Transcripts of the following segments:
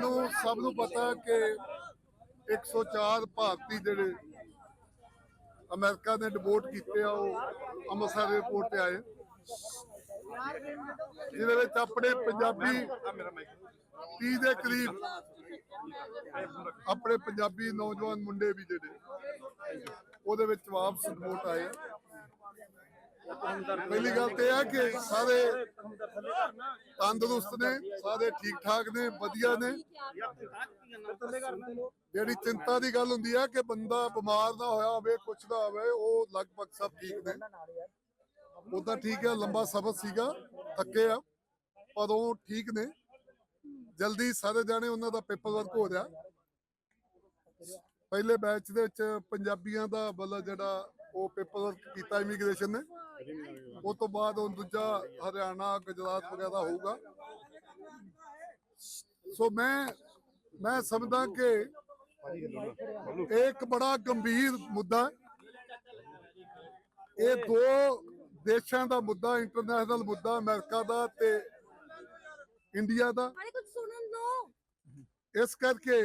ਤੁਹਾਨੂੰ ਸਭ ਨੂੰ ਪਤਾ ਕਿ 104 ਭਾਰਤੀ ਜਿਹੜੇ ਅਮਰੀਕਾ ਨੇ ਡਿਪੋਰਟ ਕੀਤੇ ਆ, ਉਹ ਅੰਮ੍ਰਿਤਸਰ ਏਅਰਪੋਰਟ ਤੇ ਆਏ ਜਿਹਦੇ ਵਿੱਚ ਆਪਣੇ ਪੰਜਾਬੀ 30 ਦੇ ਕਰੀਬ ਆਪਣੇ ਪੰਜਾਬੀ ਨੌਜਵਾਨ ਮੁੰਡੇ ਵੀ ਜਿਹੜੇ, ਉਹਦੇ ਵਿੱਚ ਵਾਪਸ ਰਿਪੋਰਟ ਆਏ ਪਹਿਲੀ ਗੱਲ ਤੇ ਇਹ ਕਿ ਸਾਰੇ ਤੰਦਰੁਸਤ ਨੇ, ਸਾਰੇ ਠੀਕ ਠਾਕ ਨੇ, ਵਧੀਆ ਨੇ। ਜਿਹੜੀ ਚਿੰਤਾ ਦੀ ਗੱਲ ਹੁੰਦੀ ਹੈ ਕਿ ਬੰਦਾ ਬਿਮਾਰ ਨਾ ਹੋਇਆ ਹੋਵੇ, ਕੁਛ ਨਾ ਹੋਵੇ, ਉਹ ਲਗਭਗ ਸਭ ਠੀਕ ਨੇ। ਉਦਾਂ ਠੀਕ ਹੈ ਲੰਬਾ ਸਫ਼ਰ ਸੀਗਾ, ਥੱਕੇ ਆ, ਪਰ ਉਹ ਠੀਕ ਨੇ। ਜਲਦੀ ਸਾਰੇ ਜਾਣੇ ਉਹਨਾਂ ਦਾ ਪੇਪਰ ਵਰਕ ਹੋ ਰਿਹਾ। ਪਹਿਲੇ ਬੈਚ ਦੇ ਵਿੱਚ ਪੰਜਾਬੀਆਂ ਦਾ ਮਤਲਬ ਜਿਹੜਾ ਉਹ ਪੇਪਰ ਵਰਕ ਕੀਤਾ ਇਮੀਗ੍ਰੇਸ਼ਨ ਨੇ। ਉਸ ਤੋਂ ਬਾਅਦ ਉਹ ਦੂਜਾ ਹਰਿਆਣਾ ਗੁਜਰਾਤ ਵਗੈਰਾ ਹੋਊਗਾ। ਸੋ ਮੈਂ ਮੈਂ ਸਮਝਦਾ ਕਿ ਇਹ ਇੱਕ ਬੜਾ ਗੰਭੀਰ ਮੁੱਦਾ ਇਹ ਦੋ ਦੇਸ਼ਾਂ ਦਾ ਮੁੱਦਾ ਇੰਟਰਨੈਸ਼ਨਲ ਮੁੱਦਾ ਅਮਰੀਕਾ ਦਾ ਤੇ ਇੰਡੀਆ ਦੋ। ਇਸ ਕਰਕੇ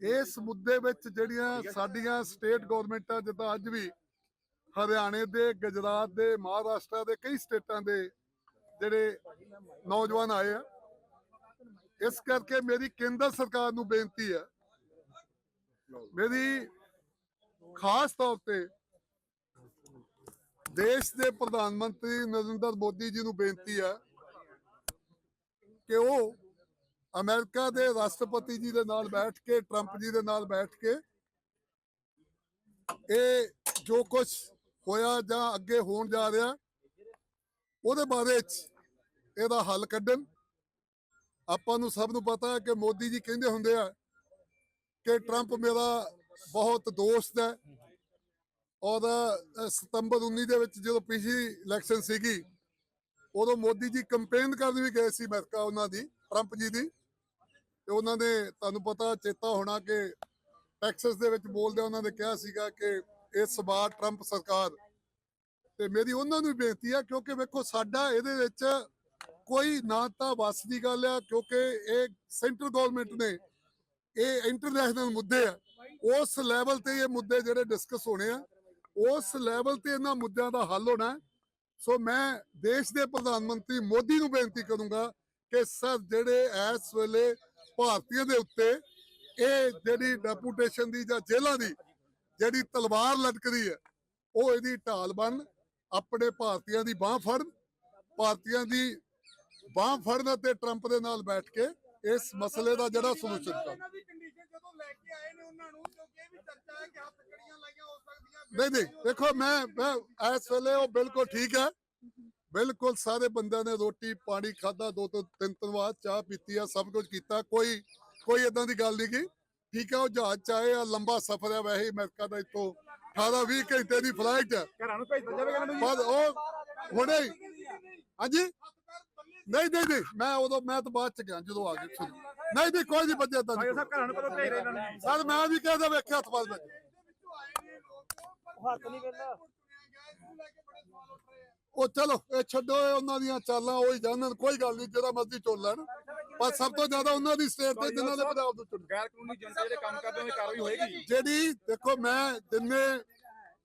ਇਸ ਮੁੱਦੇ ਵਿੱਚ ਜਿਹੜੀਆਂ ਸਾਡੀਆਂ ਸਟੇਟ ਗਵਰਨਮੈਂਟਾਂ ਜਿੱਦਾਂ ਅੱਜ ਵੀ ਹਰਿਆਣੇ ਦੇ, ਗੁਜਰਾਤ ਦੇ, ਮਹਾਰਾਸ਼ਟਰ ਦੇ ਕਈ ਸਟੇਟਾਂ ਦੇ ਜਿਹੜੇ ਨੌਜਵਾਨ ਆਏ ਆ। ਇਸ ਕਰਕੇ ਮੇਰੀ ਕੇਂਦਰ ਸਰਕਾਰ ਨੂੰ ਬੇਨਤੀ ਹੈ, ਮੇਰੀ ਖਾਸ ਤੌਰ ਤੇ ਦੇਸ਼ ਦੇ ਪ੍ਰਧਾਨ ਮੰਤਰੀ ਨਰਿੰਦਰ ਮੋਦੀ ਜੀ ਨੂੰ ਬੇਨਤੀ ਹੈ ਕਿ ਉਹ ਅਮਰੀਕਾ ਦੇ ਰਾਸ਼ਟਰਪਤੀ ਜੀ ਦੇ ਨਾਲ ਬੈਠ ਕੇ, ਟਰੰਪ ਜੀ ਦੇ ਨਾਲ ਬੈਠ ਕੇ ਇਹ ਜੋ ਕੁਝ ਹੋਇਆ ਜਾਂ ਅੱਗੇ ਹੋਣ ਜਾ ਰਿਹਾ, ਉਹਦੇ ਬਾਰੇ ਚ ਇਹਦਾ ਹੱਲ ਕੱਢਣ। ਆਪਾਂ ਨੂੰ ਸਭ ਨੂੰ ਪਤਾ ਹੈ ਕਿ ਮੋਦੀ ਜੀ ਕਹਿੰਦੇ ਹੁੰਦੇ ਆ ਕਿ ਟਰੰਪ ਮੇਰਾ ਬਹੁਤ ਦੋਸਤ ਹੈ। ਔਰ ਸਤੰਬਰ 19 ਦੇ ਵਿੱਚ ਜਦੋਂ ਪਿਛਲੀ ਇਲੈਕਸ਼ਨ ਸੀਗੀ, ਉਦੋਂ ਮੋਦੀ ਜੀ ਕੰਪੇਨ ਕਰਨ ਵੀ ਗਏ ਸੀ ਅਮਰੀਕਾ ਉਹਨਾਂ ਦੀ ਟਰੰਪ ਜੀ ਦੀ। ਤੇ ਉਹਨਾਂ ਨੇ, ਤੁਹਾਨੂੰ ਪਤਾ ਚੇਤਾ ਹੋਣਾ ਕਿ ਟੈਕਸਸ ਦੇ ਵਿੱਚ ਬੋਲਦੇ ਉਹਨਾਂ ਨੇ ਕਿਹਾ ਸੀਗਾ ਕਿ ਇਸ ਵਾਰ ਟਰੰਪ ਸਰਕਾਰ। ਤੇ ਮੇਰੀ ਉਹਨਾਂ ਨੂੰ ਬੇਨਤੀ ਆ, ਕਿਉਂਕਿ ਵੇਖੋ ਸਾਡਾ ਇਹਦੇ ਵਿੱਚ ਕੋਈ ਨਾ ਤਾਂ ਵਸ ਦੀ ਗੱਲ ਆ, ਕਿਉਂਕਿ ਇਹ ਸੈਂਟਰ ਗਵਰਨਮੈਂਟ ਨੇ, ਇਹ ਇੰਟਰਨੈਸ਼ਨਲ ਮੁੱਦੇ ਆ, ਉਸ ਲੈਵਲ ਤੇ ਇਹ ਮੁੱਦੇ ਜਿਹੜੇ ਡਿਸਕਸ ਹੋਣੇ ਆ, ਉਸ ਲੈਵਲ ਤੇ ਇਹਨਾਂ ਮੁੱਦਿਆਂ ਦਾ ਹੱਲ ਹੋਣਾ। ਸੋ ਮੈਂ ਦੇਸ਼ ਦੇ ਪ੍ਰਧਾਨ ਮੰਤਰੀ ਮੋਦੀ ਨੂੰ ਬੇਨਤੀ ਕਰੂੰਗਾ ਕਿ ਸਰ, ਜਿਹੜੇ ਇਸ ਵੇਲੇ ਭਾਰਤੀਆਂ ਦੇ ਉੱਤੇ ਇਹ ਜਿਹੜੀ ਡੈਪੂਟੇਸ਼ਨ ਦੀ ਜਾਂ ਜੇਲ੍ਹਾਂ ਦੀ ਜਿਹੜੀ ਤਲਵਾਰ ਲਟਕਦੀ ਹੈ ਉਹ ਇਹਦੀ ਢਾਲ ਬਣ ਆਪਣੇ ਭਾਰਤੀਆਂ ਦੀ ਬਾਹ ਫੜਨ ਭਾਰਤੀਆਂ ਦੀ ਬਾਹ ਫੜਨ ਅਤੇ ਟਰੰਪ ਦੇ ਨਾਲ ਬੈਠ ਕੇ ਇਸ ਮਸਲੇ ਦਾ ਜਿਹੜਾ ਸੋਲੂਸ਼ਨ ਕੇ ਕਿ ਸਕਦੀਆਂ ਨਹੀਂ ਨਹੀਂ ਦੇਖੋ ਮੈਂ ਮੈਂ ਇਸ ਵੇਲੇ ਉਹ ਬਿਲਕੁਲ ਠੀਕ ਹੈ। ਬਿਲਕੁਲ ਸਾਰੇ ਬੰਦਿਆਂ ਨੇ ਰੋਟੀ ਪਾਣੀ ਖਾਦਾ ਦੋ ਤੋਂ ਤਿੰਨ ਤਿੰਨ ਵਾਰ ਚਾਹ ਪੀਤੀ ਆ ਸਭ ਕੁਝ ਕੀਤਾ ਕੋਈ ਕੋਈ ਇਦਾਂ ਦੀ ਗੱਲ ਨਹੀਂ ਗੀ ਠੀਕ ਹੈ ਉਹ ਜਹਾਜ਼ ਚ ਆਏ ਆ ਲੰਬਾ ਸਫ਼ਰ ਹੈ ਵੈਸੇ ਅਮਰੀਕਾ ਦਾ ਇੱਥੋਂ। 18 20 ਘੰਟੇ ਦੀ ਫਲਾਈਟ ਹੈ ਘਰਾਂ ਨੂੰ ਭੇਜਦਾ ਜਾਵੇਗਾ ਇਹਨਾਂ ਨੂੰ ਪਰ ਉਹ ਹੁਣੇ ਹਾਂਜੀ? ਨਹੀਂ ਨਹੀਂ ਨਹੀਂ ਮੈਂ ਉਦੋਂ ਮੈਂ ਤਾਂ ਬਾਅਦ ਚ ਗਿਆ ਜਦੋਂ ਆ ਗਏ ਸ਼ੁਰੂ। ਨਹੀਂ ਨਹੀਂ ਕੋਈ ਨਹੀਂ ਬੱਜੇ ਤਾਂ ਸਭ ਘਰਾਂ ਨੂੰ ਕਦੋਂ ਭੇਜ ਰਹੇ ਇਹਨਾਂ ਨੂੰ? ਸਰ ਮੈਂ ਵੀ ਕਹਿੰਦਾ ਵੇਖਿਆ ਹੱਥ ਪਾਸ ਬੱਜੇ ਹੱਥ ਨਹੀਂ ਕਹਿੰਦਾ ਉਹ ਚਲੋ ਇਹ ਛੱਡੋ ਇਹ ਉਹਨਾਂ ਦੀਆਂ ਚਾਲਾਂ ਉਹ ਹੀ ਜਾਣਨ ਕੋਈ ਗੱਲ ਨਹੀਂ ਜਿਹੜਾ ਮਰਜ਼ੀ ਚੁਣ ਲੈਣ। ਪਰ ਸਭ ਤੋਂ ਜ਼ਿਆਦਾ ਉਹਨਾਂ ਦੀ ਸਟੇਟ ਤੇ ਜਿਨ੍ਹਾਂ ਦੇ ਪੰਜਾਬ ਤੋਂ ਚੁਣ ਗੈਰ ਕਾਨੂੰਨੀ ਜਨਤਾ ਜਿਹੜੇ ਕੰਮ ਕਰਦੇ ਦੀ ਕਾਰਵਾਈ ਹੋਏਗੀ? ਜਿਹੜੀ ਦੇਖੋ ਮੈਂ ਜਿੰਨੇ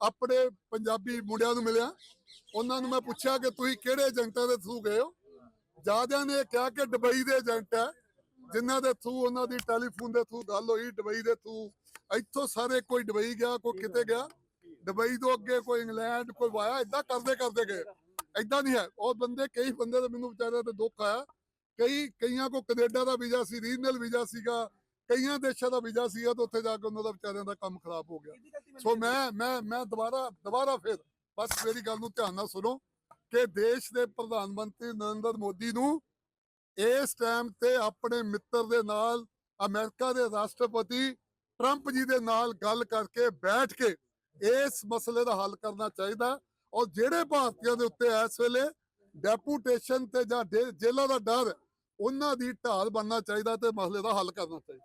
ਆਪਣੇ ਪੰਜਾਬੀ ਮੁੰਡਿਆਂ ਨੂੰ ਮਿਲਿਆ ਉਹਨਾਂ ਨੂੰ ਮੈਂ ਪੁੱਛਿਆ ਕਿ ਤੁਸੀਂ ਕਿਹੜੇ ਏਜੰਟਾਂ ਦੇ ਥਰੂ ਗਏ ਹੋ? ਜਿਆਦਿਆਂ ਨੇ ਕਿਹਾ ਕਿ ਦੁਬਈ ਦੇ ਏਜੰਟ ਹੈ ਜਿਨ੍ਹਾਂ ਦੇ ਥਰੂ ਉਹਨਾਂ ਦੀ ਟੈਲੀਫੋਨ ਦੇ ਥਰੂ ਗੱਲ ਹੋਈ ਦੁਬਈ ਦੇ ਥਰੂ ਇੱਥੋਂ ਸਾਰੇ ਕੋਈ ਦੁਬਈ ਗਿਆ ਕੋਈ ਕਿਤੇ ਗਿਆ। ਦੁਬਈ ਤੋਂ ਅੱਗੇ ਕੋਈ ਇੰਗਲੈਂਡ ਕੋਈ ਵਾਇਆ ਇਦਾਂ ਕਰਦੇ ਕਰਦੇ ਗਏ। ਇਦਾਂ ਨਹੀਂ ਹੈ। ਉਹ ਬੰਦੇ ਕਈ ਬੰਦੇ ਤਾਂ ਮੈਨੂੰ ਵਿਚਾਰਿਆਂ ਤੇ ਦੁੱਖ ਆਇਆ। ਕਈ ਕਈਆਂ ਕੋ ਕੈਨੇਡਾ ਦਾ ਵੀਜ਼ਾ ਸੀ ਰੀਜਨਲ ਵੀਜ਼ਾ ਸੀਗਾ ਕਈਆਂ ਦੇਸ਼ਾਂ ਦਾ ਵੀਜ਼ਾ ਸੀਗਾ ਤੇ ਉੱਥੇ ਜਾ ਕੇ ਉਹਨਾਂ ਦਾ ਵਿਚਾਰਿਆਂ ਦਾ ਕੰਮ ਖਰਾਬ ਹੋ ਗਿਆ। ਸੋ ਮੈਂ ਮੈਂ ਮੈਂ ਦੁਬਾਰਾ ਦੁਬਾਰਾ ਫਿਰ ਬਸ ਮੇਰੀ ਗੱਲ ਨੂੰ ਧਿਆਨ ਨਾਲ ਸੁਣੋ ਕਿ ਦੇਸ਼ ਦੇ ਪ੍ਰਧਾਨ ਮੰਤਰੀ ਨਰਿੰਦਰ ਮੋਦੀ ਨੂੰ ਇਸ ਟਾਈਮ ਤੇ ਆਪਣੇ ਮਿੱਤਰ ਦੇ ਨਾਲ ਅਮਰੀਕਾ ਦੇ ਰਾਸ਼ਟਰਪਤੀ ਟਰੰਪ ਜੀ ਦੇ ਨਾਲ ਗੱਲ ਕਰਕੇ ਬੈਠ ਕੇ ਇਸ ਮਸਲੇ ਦਾ ਹੱਲ ਕਰਨਾ ਚਾਹੀਦਾ। ਔਰ ਜਿਹੜੇ ਭਾਰਤੀਆਂ ਦੇ ਉੱਤੇ ਇਸ ਵੇਲੇ ਡੈਪੂਟੇਸ਼ਨ ਤੇ ਜਾਂ ਜੇਲ੍ਹਾਂ ਦਾ ਡਰ ਉਹਨਾਂ ਦੀ ਢਾਲ ਬਣਨਾ ਚਾਹੀਦਾ ਤੇ ਮਸਲੇ ਦਾ ਹੱਲ ਕਰਨਾ ਚਾਹੀਦਾ।